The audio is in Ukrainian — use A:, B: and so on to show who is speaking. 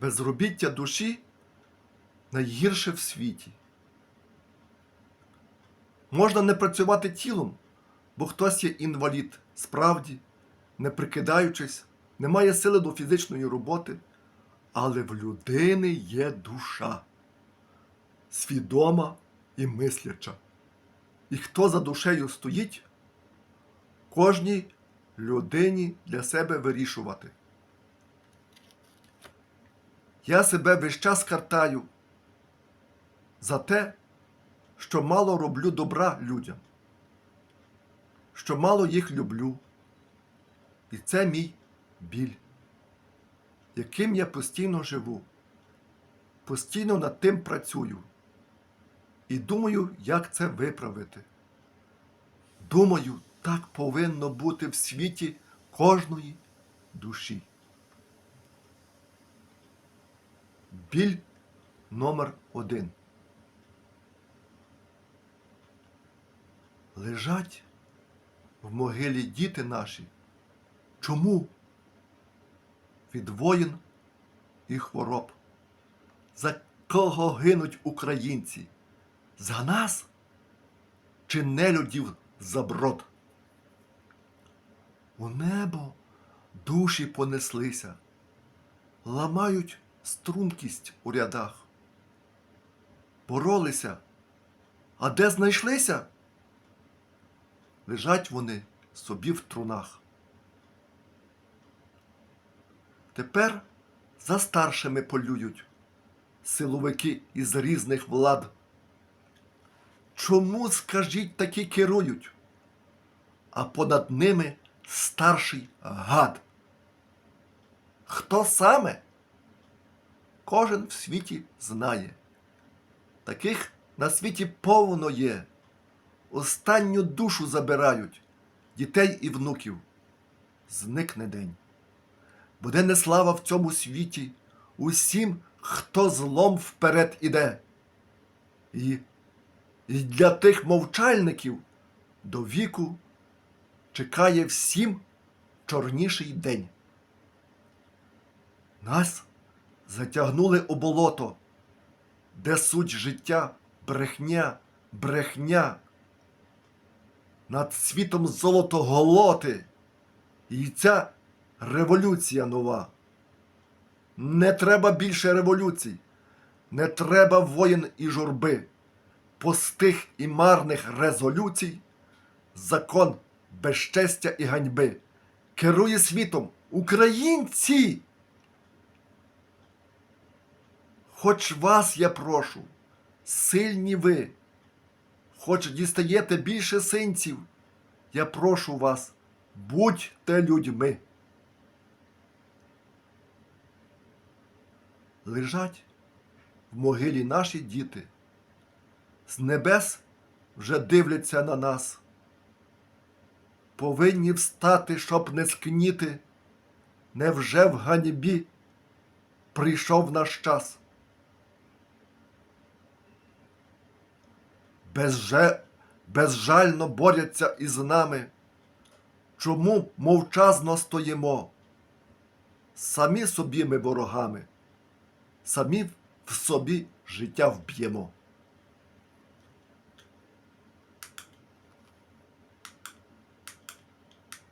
A: Безробіття душі найгірше в світі. Можна не працювати тілом, бо хтось є інвалід, справді, не прикидаючись, не має сили до фізичної роботи, але в людини є душа, свідома і мисляча. І хто за душею стоїть, кожній людині для себе вирішувати. Я себе весь час картаю за те, що мало роблю добра людям, що мало їх люблю. І це мій біль, яким я постійно живу, постійно над тим працюю і думаю, як це виправити. Думаю, так повинно бути в світі кожної душі. Біль номер один. Лежать в могилі діти наші. Чому? Від воїн і хвороб. За кого гинуть українці? За нас чи нелюдів за брод? У небо душі понеслися, ламають стрункість у рядах. Боролися, а де знайшлися? Лежать вони собі в трунах. Тепер за старшими полюють силовики із різних влад. Чому, скажіть, такі керують? А понад ними старший гад. Хто саме? Кожен в світі знає. Таких на світі повно є. Останню душу забирають дітей і внуків. Зникне день. Буде неслава в цьому світі усім, хто злом вперед іде. І, і для тих мовчальників до віку чекає всім чорніший день. Нас затягнули у болото, де суть життя брехня, брехня. Над світом золото голоти. І ця революція нова. Не треба більше революцій, не треба воїн і журби. Пустих і марних резолюцій, закон безчестя і ганьби. Керує світом українці. Хоч вас я прошу, сильні ви, хоч дістаєте більше синців, я прошу вас, будьте людьми. Лежать в могилі наші діти, з небес вже дивляться на нас. Повинні встати, щоб не скніти, невже в ганьбі прийшов наш час. Безжально борються із нами. Чому мовчазно стоїмо? Самі собі ми ворогами, самі в собі життя вб'ємо.